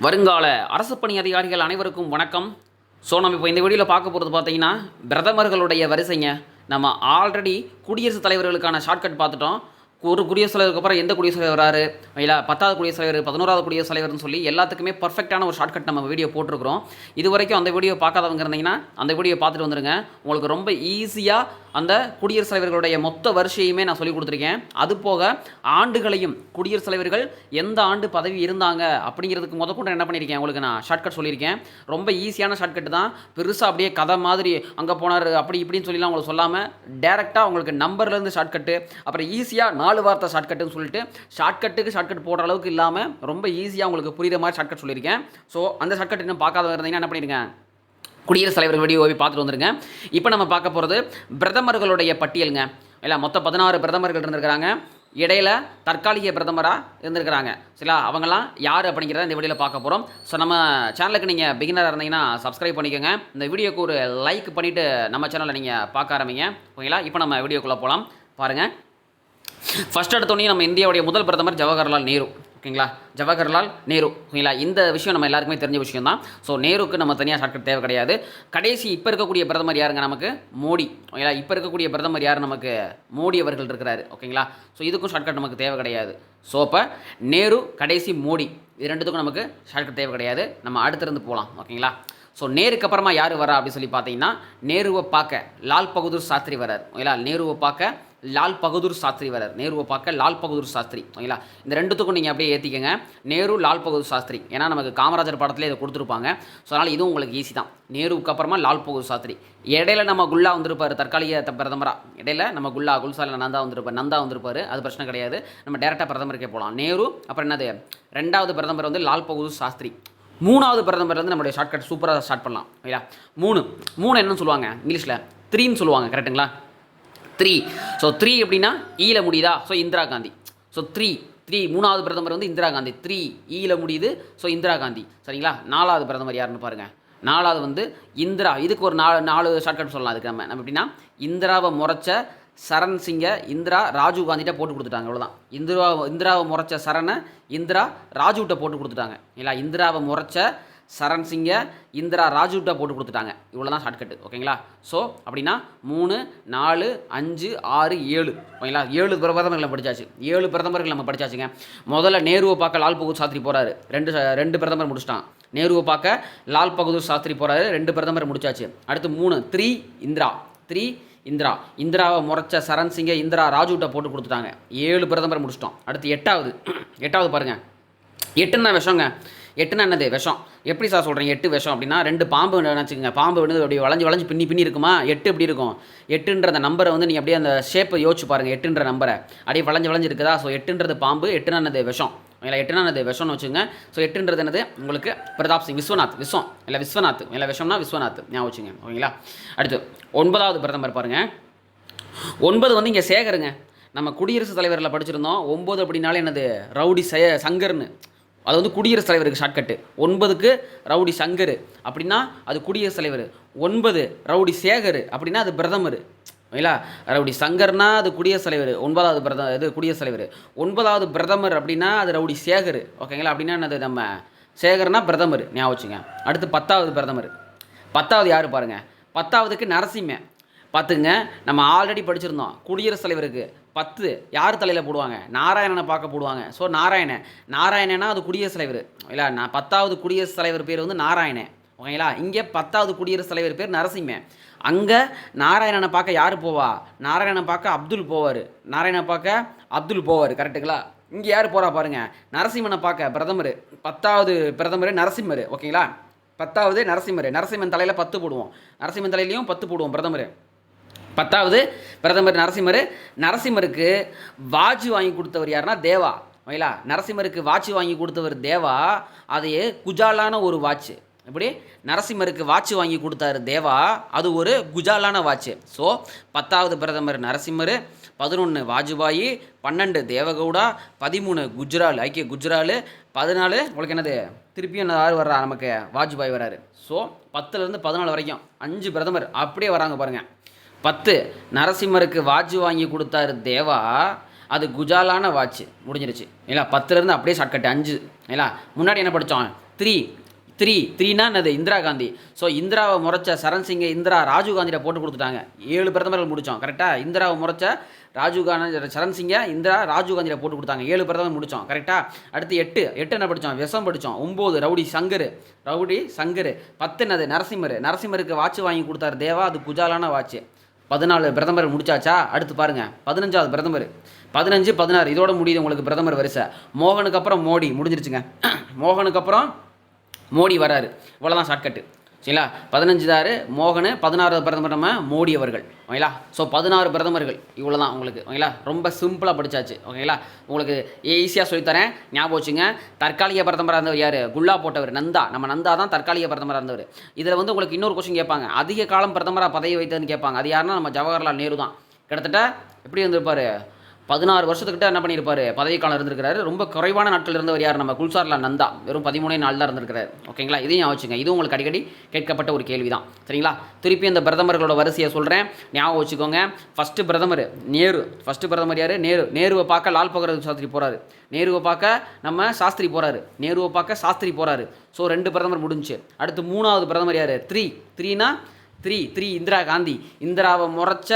வருங்கால அரசு பணி அதிகாரிகள் அனைவருக்கும் வணக்கம். ஸோ நம்ம இப்போ இந்த வீடியோவில் பார்க்க போகிறது பார்த்தீங்கன்னா பிரதமர்களுடைய வரிசைங்க. நம்ம ஆல்ரெடி குடியரசுத் தலைவர்களுக்கான ஷார்ட்கட் பார்த்துட்டோம். ஒரு குடியரசுத் தலைவருக்கு அப்புறம் எந்த குடியரசுத் தலைவர் வராரு? இல்லை பத்தாவது குடியரசுத் தலைவர் பதினோராவது குடியரசுத் தலைவர்னு சொல்லி எல்லாத்துக்குமே பர்ஃபெக்டான ஒரு ஷார்ட்கட் நம்ம வீடியோ போட்டிருக்கிறோம். இது வரைக்கும் அந்த வீடியோ பார்க்காதவங்க இருந்தீங்கன்னா அந்த வீடியோ பார்த்துட்டு வந்துருங்க. உங்களுக்கு ரொம்ப ஈஸியாக அந்த குடியரசுத் தலைவர்களுடைய மொத்த வரிசையுமே நான் சொல்லி கொடுத்துருக்கேன். அது போக ஆண்டுகளையும் குடியரசுத் தலைவர்கள் எந்த ஆண்டு பதவி இருந்தாங்க அப்படிங்கிறதுக்கு முத கூட என்ன பண்ணியிருக்கேன்? உங்களுக்கு நான் ஷார்ட்கட் சொல்லியிருக்கேன். ரொம்ப ஈஸியான ஷார்ட்கட் தான். பெருசாக அப்படியே கதை மாதிரி அங்கே போனார் அப்படி இப்படின்னு சொல்லிலாம் உங்களுக்கு சொல்லாமல் டேரெக்டாக உங்களுக்கு நம்பர்லேருந்து ஷார்ட்கட்டு அப்புறம் ஈஸியாக நாலு வார்த்தை ஷார்ட்கட்டுன்னு சொல்லிட்டு ஷார்ட்கட்டுக்கு ஷார்ட்கட் போடுற அளவுக்கு இல்லாமல் ரொம்ப ஈஸியாக உங்களுக்கு புரியுற மாதிரி ஷார்ட்கட் சொல்லியிருக்கேன். ஸோ அந்த ஷார்ட்கட் இன்னும் பார்க்காத இருந்தீங்கன்னா என்ன பண்ணிடுங்க? குடியரசுத் தலைவர் வீடியோவை பார்த்துட்டு வந்துருங்க. இப்போ நம்ம பார்க்க போகிறது பிரதமர்களுடைய பட்டியலுங்க. இல்லை மொத்தம் பதினாறு பிரதமர்கள் இருந்திருக்கிறாங்க. இடையில தற்காலிக பிரதமராக இருந்திருக்கிறாங்க. சரிங்களா? அவங்கெல்லாம் யார் அப்படிங்கிறத இந்த வீடியோவில் பார்க்க போகிறோம் ஸோ நம்ம சேனலுக்கு நீங்கள் பிகினராக இருந்தீங்கன்னா சப்ஸ்கிரைப் பண்ணிக்கோங்க. இந்த வீடியோக்கு ஒரு லைக் பண்ணிவிட்டு நம்ம சேனலை நீங்கள் பார்க்க ஆரம்பிங்க. ஓகேங்களா? இப்போ நம்ம வீடியோக்குள்ளே போகலாம் பாருங்கள் ஃபர்ஸ்ட் எடுத்தோடனே நம்ம இந்தியாவுடைய முதல் பிரதமர் ஜவஹர்லால் நேரு. ஓகேங்களா? ஜவஹர்லால் நேரு. ஓகேங்களா? இந்த விஷயம் நம்ம எல்லாருக்குமே தெரிஞ்ச விஷயம் தான் ஸோ நேருக்கு நம்ம தனியாக ஷார்ட்கட் தேவை கிடையாது. கடைசி இப்போ இருக்கக்கூடிய பிரதமர் யாருங்க நமக்கு? மோடி. ஓகேங்களா? இப்போ இருக்கக்கூடிய பிரதமர் யார் நமக்கு? மோடி அவர்கள் இருக்கிறாரு. ஓகேங்களா? ஸோ இதுக்கும் ஷார்ட்கட் நமக்கு தேவை கிடையாது. ஸோ அப்போ நேரு கடைசி மோடி. இது ரெண்டுத்துக்கும் நமக்கு ஷார்ட்கட் தேவை கிடையாது. நம்ம அடுத்திருந்து போகலாம் ஓகேங்களா? ஸோ நேருக்கு அப்புறமா யார் வரா அப்படின்னு சொல்லி பார்த்தீங்கன்னா நேருவை பார்க்க லால் பகதூர் சாஸ்திரி வரார் ஓகேங்களா? நேருவை பார்க்க லால் பகதூர் சாஸ்திரி வரார் நேருவை பார்க்க லால் பகதூர் சாஸ்திரி. ஓகேங்களா? இந்த ரெண்டுத்துக்கும் நீங்கள் அப்படியே ஏற்றிக்கங்க நேரு லால் பகதூர் சாஸ்திரி. ஏன்னா நமக்கு காமராஜர் படத்துல இதை கொடுத்துருப்பாங்க. ஸோ அதனால் இதுவும் உங்களுக்கு ஈஸி தான். நேருவுக்கு அப்புறமா லால் பகதூர் சாஸ்திரி. இடையில நம்ம குல்லா வந்திருப்பார் தற்காலிக பிரதமராக பிரதமரா. இடையில நம்ம குல்லா குல்சால நந்தா வந்திருப்பார் நந்தா வந்திருப்பார். அது பிரச்சனை கிடையாது. நம்ம டேரெக்டாக பிரதமருக்கே போகலாம் நேரு அப்புறம் என்னது? ரெண்டாவது பிரதமர் வந்து லால் பகதூர் சாஸ்திரி. மூணாவது பிரதமர் வந்து நம்மளுடைய ஷார்ட்கட் சூப்பராக ஸ்டார்ட் பண்ணலாம். ஓகேங்களா? மூணு. மூணு என்னன்னு சொல்லுவாங்க. இங்கிலீஷில். த்ரீன்னு சொல்லுவாங்க. கரெக்ட்டுங்களா த்ரீ ஸோ த்ரீ அப்படின்னா ஈல e முடியுதா? So Indira Gandhi. So three three மூணாவது பிரதமர் வந்து இந்திரா காந்தி. த்ரீ ஈல e முடியுது. ஸோ இந்திரா காந்தி. சரிங்களா? நாலாவது பிரதமர் யாருன்னு பாருங்கள் நாலாவது வந்து இந்திரா. இதுக்கு ஒரு நாலு நாலு ஷார்ட்கட் சொல்லலாம் அதுக்கு நம்ம. நம்ம எப்படின்னா இந்திராவை முறைச்ச சரண் சிங்கை இந்திரா ராஜீவ் காந்திட்ட போட்டு கொடுத்துட்டாங்க. அவ்வளோதான் இந்திரா இந்திராவை முறைச்ச சரணை இந்திரா ராஜுவிட்ட போட்டு கொடுத்துட்டாங்க. இல்லை இந்திராவை முறைச்ச சரண் சிங்கை இந்திரா ராஜுட்டா போட்டு கொடுத்துட்டாங்க. இவ்வளோ தான் ஷார்ட்கட்டு ஓகேங்களா? ஸோ அப்படின்னா மூணு நாலு அஞ்சு ஆறு ஏழு ஓகேங்களா? ஏழு பிரதமர்கள் நம்ம படிச்சாச்சு. ஏழு பிரதமர்கள் நம்ம படிச்சாச்சுங்க. முதல்ல நேருவை பார்க்க லால் பகதூர் சாஸ்திரி போகிறாரு ரெண்டு ரெண்டு பிரதமர் முடிச்சிட்டான். நேருவை பார்க்க லால் பகதூர் சாஸ்திரி போகிறாரு ரெண்டு பிரதமர் முடிச்சாச்சு. அடுத்து மூணு த்ரீ இந்திரா. த்ரீ இந்திரா. இந்திராவை முறைச்ச சரண் சிங்கை இந்திரா ராஜுட்ட போட்டு கொடுத்துட்டாங்க. ஏழு பிரதமர் முடிச்சிட்டோம். அடுத்து எட்டாவது. எட்டாவது பாருங்கள் எட்டுன்னா விஷங்க எட்டுனா என்னது? விஷம். எப்படி சார் சொல்கிறீங்க எட்டு விஷம் அப்படின்னா ரெண்டு பாம்பு நினச்சிக்கோங்க பாம்பு வந்து அப்படி வளைஞ்சு வளைஞ்சு பின்னி பின்னி இருக்குமா? எட்டு எப்படி இருக்கும்? எட்டுன்ற அந்த நம்பரை வந்து நீங்கள் அப்படியே அந்த ஷேப்பை யோசிச்சு பாருங்கள் எட்டுன்ற நம்பரை அப்படியே வளைஞ்சு வளைஞ்சு இருக்குதா? ஸோ எட்டுன்றது பாம்பு எட்டுனா என்னது? விஷம். இல்லை எட்டுனா அது விஷம்னு வச்சுங்க ஸோ எட்டுன்றது என்னது? உங்களுக்கு பிரதாப் சிங் விஸ்வநாத் விஸ்வம் இல்லை விஸ்வநாத். இல்லை விஷம்னா விஸ்வநாத். ஞாபகம் வச்சுங்க ஓகேங்களா? அடுத்து ஒன்பதாவது பிரதமர் பாருங்கள் ஒன்பது வந்து இங்கே சேகருங்க. நம்ம குடியரசுத் தலைவரில் படிச்சிருந்தோம். ஒம்பது அப்படின்னாலே என்னது? ரவுடி சய சங்கர்னு. அது வந்து குடியரசுத் தலைவருக்கு ஷார்ட்கட்டு ஒன்பதுக்கு ரவுடி சங்கர் அப்படின்னா அது குடியரசுத் தலைவர். ஒன்பது ரவுடி சேகர் அப்படின்னா அது பிரதமர். ஓகேங்களா ரவுடி சங்கர்னா அது குடியரசுத் தலைவர். ஒன்பதாவது பிரத இது குடியரசுத் தலைவர். ஒன்பதாவது பிரதமர் அப்படின்னா அது ரவுடி சேகர். ஓகேங்களா அப்படின்னா என்னது நம்ம? சேகர்னா பிரதமர். ஞாபகம் வச்சுங்க அடுத்து பத்தாவது பிரதமர். பத்தாவது யார் பாருங்கள் பத்தாவதுக்கு நரசிம்ம. பார்த்துங்க நம்ம ஆல்ரெடி படிச்சிருந்தோம். குடியரசுத் தலைவருக்கு பத்து யார் தலையில் போடுவாங்க? நாராயணனை பார்க்க போடுவாங்க. ஸோ நாராயணன். நாராயணனா அது குடியரசுத் தலைவர். இல்லை நான் பத்தாவது குடியரசுத் தலைவர் பேர் வந்து நாராயணன். ஓகேங்களா? இங்கே பத்தாவது குடியரசுத் தலைவர் பேர் நரசிம்மன். அங்கே நாராயணனை பார்க்க யார் போவா? நாராயணனை பார்க்க அப்துல் போவார். நாராயணனை பார்க்க அப்துல் போவார். கரெக்டுங்களா இங்கே யார் போகிறா பாருங்கள் நரசிம்மனை பார்க்க பிரதமர். பத்தாவது பிரதமர் நரசிம்மர். ஓகேங்களா? பத்தாவது நரசிம்மர். நரசிம்மன் தலையில் பத்து போடுவோம். நரசிம்மன் தலையிலையும் பத்து போடுவோம் பிரதமர். பத்தாவது பிரதமர் நரசிம்மர். நரசிம்மருக்கு வாட்ச் வாங்கி கொடுத்தவர் யாருன்னா தேவா. ஓகேங்களா நரசிம்மருக்கு வாட்ச் வாங்கி கொடுத்தவர் தேவா. அது குஜாலான ஒரு வாட்ச். எப்படி? நரசிம்மருக்கு வாட்ச் வாங்கி கொடுத்தாரு தேவா. அது ஒரு குஜாலான வாட்ச். ஸோ பத்தாவது பிரதமர் நரசிம்மர் பதினொன்று வாஜ்பாயி பன்னெண்டு தேவகவுடா பதிமூணு குஜ்ரால் ஐக்கிய குஜ்ரால் பதினாலு உங்களுக்கு என்னது? திருப்பியும் என்ன யார் வர்றா நமக்கு? வாஜ்பாய் வராரு ஸோ பத்துலேருந்து பதினாலு வரைக்கும் அஞ்சு பிரதமர் அப்படியே வராங்க பாருங்கள் பத்து நரசிம்மருக்கு வாட்ச் வாங்கி கொடுத்தாரு தேவா அது குஜாலான வாட்ச் முடிஞ்சிருச்சு. இல்லை பத்துலேருந்து அப்படியே ஷார்ட்கட் அஞ்சு. இல்லை முன்னாடி என்ன படித்தோம்? த்ரீ த்ரீ த்ரீனா என்னது? இந்திரா காந்தி. ஸோ இந்திராவை முறைச்ச சரண் சிங்கை இந்திரா ராஜீவ் காந்தியிட போட்டு கொடுத்துட்டாங்க. ஏழு பிரதமர்கள் முடித்தோம். கரெக்டாக இந்திராவை முறைச்ச ராஜீவ் காந்தி சரண் சிங்கை இந்திரா ராஜீவ் காந்தியில் போட்டு கொடுத்தாங்க. ஏழு பிரதமர் முடித்தோம். கரெக்டாக அடுத்து எட்டு. எட்டு என்ன படித்தோம்? விஷம் படித்தோம். ஒம்பது ரவுடி சங்கர். ரவுடி சங்கர். பத்து என்னது? நரசிம்மர். நரசிம்மருக்கு வாட்ச் வாங்கி கொடுத்தாரு தேவா. அது குஜாலான வாட்ச் பதினாலு பிரதமர் முடிச்சாச்சா? அடுத்து பாருங்கள் பதினஞ்சாவது பிரதமர். பதினஞ்சு பதினாறு. இதோட முடியுது உங்களுக்கு பிரதமர் வரிசை. மோகனுக்கு அப்புறம் மோடி. முடிஞ்சிருச்சுங்க. மோகனுக்கு அப்புறம் மோடி வராரு. இவ்வளோதான் ஷார்ட்கட்டு சரிங்களா? பதினஞ்சு தாரு மோகனு பதினாறாவது பிரதமர் நம்ம மோடி அவர்கள். ஓகேங்களா? ஸோ பதினாறு பிரதமர்கள். இவ்வளோ தான் உங்களுக்கு. ஓகேங்களா? ரொம்ப சிம்பிளாக படித்தாச்சு ஓகேங்களா? உங்களுக்கு ஈஸியாக சொல்லித்தரேன். ஞாபகம் வச்சுங்க. தற்காலிக பிரதமராக இருந்தவர் யார்? குல்லா போட்டவர் நந்தா. நம்ம நந்தா தான் தற்காலிக பிரதமராக இருந்தவர். இதில் வந்து உங்களுக்கு இன்னொரு கொஸ்டின் கேட்பாங்க. அதிக காலம் பிரதமராக பதவி வைத்ததுன்னு கேட்பாங்க. அது யாருன்னா நம்ம ஜவஹர்லால் நேரு தான். கிட்டத்தட்ட எப்படி இருந்திருப்பார் பதினாறு வருஷத்துக்கிட்ட என்ன பண்ணியிருப்பார்? பதவிக்காலம் இருந்திருக்காரு ரொம்ப குறைவான நாட்கள் இருந்தவர் யார்? நம்ம குல்சார்லால் நந்தா. வெறும் பதிமூணே நாள் தான் இருந்திருக்காரு ஓகேங்களா? இதையும் ஞாபகம் வச்சுங்க. இதுவும் உங்களுக்கு அடிக்கடி கேட்கப்பட்ட ஒரு கேள்வி தான் சரிங்களா? திருப்பி அந்த பிரதமர்களோட வரிசையை சொல்கிறேன் ஞாபகம் வச்சுக்கோங்க. ஃபஸ்ட்டு பிரதமர் நேரு. ஃபஸ்ட்டு பிரதமர் யார்? நேரு. நேருவை பார்க்க லால் பகதூர் சாஸ்திரி போகிறாரு நேருவை பார்க்க நம்ம சாஸ்திரி போகிறாரு நேருவை பார்க்க சாஸ்திரி போகிறாரு ஸோ ரெண்டு பிரதமர் முடிஞ்சு. அடுத்து மூணாவது பிரதமர் யார்? த்ரீ த்ரீனா த்ரீ த்ரீ இந்திரா காந்தி. இந்திராவை முறைச்ச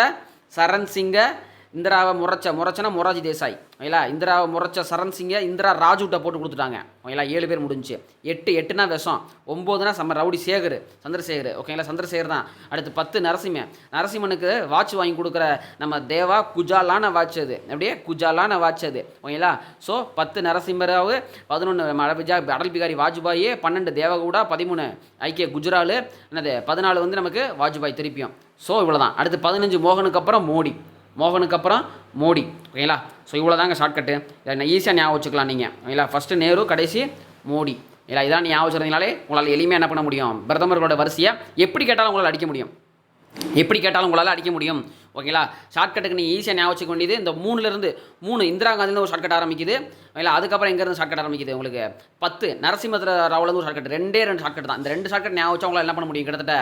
சரண் சிங்கை இந்திராவை முறைச்ச முறைச்சனா மொராஜி தேசாய். ஓகேங்களா இந்திராவை முறைச்ச சரண் சிங்கை இந்திரா ராஜுகிட்ட போட்டு கொடுத்துட்டாங்க. ஓகேங்களா ஏழு பேர் முடிஞ்சு. எட்டு எட்டுனா விஷம். ஒம்போதுனா சம்மர் ரவுடி சேகர் சந்திரசேகர். ஓகேங்களா சந்திரசேகர் தான். அடுத்து பத்து நரசிம்மன். நரசிம்மனுக்கு வாட்ச் வாங்கி கொடுக்குற நம்ம தேவா குஜாலான வாட்ச் அது. அப்படியே குஜாலான வாட்ச் அது. ஓகேங்களா ஸோ பத்து நரசிம்மராவு பதினொன்று அடபிஜா அடல் பிகாரி வாஜ்பாய் பன்னெண்டு தேவகூடா பதிமூணு ஐக்கிய குஜராலு என்னது பதினாலு வந்து நமக்கு வாஜ்பாய் திருப்பியும். ஸோ இவ்வளோ தான் அடுத்து பதினஞ்சு மோகனுக்கு அப்புறம் மோடி. மோகனுக்கு அப்புறம் மோடி. ஓகேங்களா? ஸோ இவ்வளோ தாங்க ஷார்ட்கட்டு இதை ஈஸியாக ஞாபகம் வச்சுக்கலாம் நீங்கள் ஓகேங்களா? ஃபஸ்ட்டு நேரு கடைசி மோடி. இல்லை இதான் ஞாபகம் வச்சுருந்தீங்களாலே உங்களால் எளிமையாக என்ன பண்ண முடியும்? பிரதமர்களோட வரிசையை எப்படி கேட்டாலும் உங்களால் அடிக்க முடியும். எப்படி கேட்டாலும் உங்களால் அடிக்க முடியும். ஓகேங்களா? ஷார்ட்கட்டுக்கு நீங்கள் ஈஸியாக ஞாபகம் வச்சுக்க வேண்டியது இந்த மூணுலேருந்து மூணு இந்திரா காந்திலேருந்து ஒரு ஷார்ட்கட் ஆரம்பிக்குது. ஓகேங்களா? அதுக்கப்புறம் எங்கேருந்து ஷார்ட்கட் ஆரம்பிக்குது உங்களுக்கு? பத்து நரசிம்ம ராவ்லேருந்து ஒரு ஷார்ட்கட் ரெண்டே ரெண்டு ஷார்ட்கட் தான். இந்த ரெண்டு ஷார்ட்கட் ஞாபகம் வச்சா உங்களால் என்ன பண்ண முடியும்? கிட்டத்தட்ட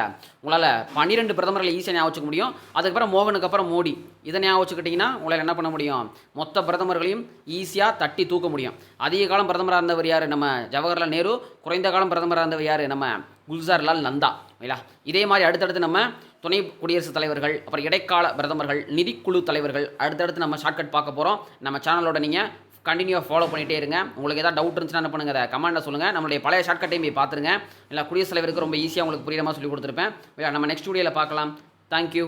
உங்களால் பன்னிரெண்டு பிரதமர்களை ஈஸியாக ஞாபகம் வச்சுக்க முடியும். அதுக்கப்புறம் மோகனுக்கு அப்புறம் மோடி. இதை ஞாபகம் வச்சுக்கிட்டிங்கன்னா உங்களால் என்ன பண்ண முடியும்? மொத்த பிரதமர்களையும் ஈஸியாக தட்டி தூக்க முடியும். அதிக காலம் பிரதமராக இருந்தவர் யார்? நம்ம ஜவஹர்லால் நேரு. குறைந்த காலம் பிரதமராக இருந்தவர் யார்? நம்ம குல்சார்லால் நந்தா. ஓகேங்களா? இதே மாதிரி அடுத்தடுத்து நம்ம துணை குடியரசுத் தலைவர்கள் அப்புறம் இடைக்கால பிரதமர்கள் நிதிக்குழு தலைவர்கள் அடுத்தடுத்து நம்ம ஷார்ட்கட் பார்க்க போகிறோம் நம்ம சேனலோட நீங்கள் கண்டினியூவாக ஃபாலோ பண்ணிகிட்டே இருங்க. உங்களுக்கு ஏதாவது டவுட் இருந்துச்சுன்னா என்ன பண்ணுங்க அதை கமெண்ட்டில் சொல்லுங்கள் நம்மளுடைய பழைய ஷார்ட்கட்டையும் போய் பார்த்துருங்க. இல்லை குடியரசுத் தலைவருக்கு ரொம்ப ஈஸியாக உங்களுக்கு புரியுற மாதிரி சொல்லி கொடுத்துருப்பேன். நம்ம நெக்ஸ்ட் வீடியோவில் பார்க்கலாம். தேங்க்யூ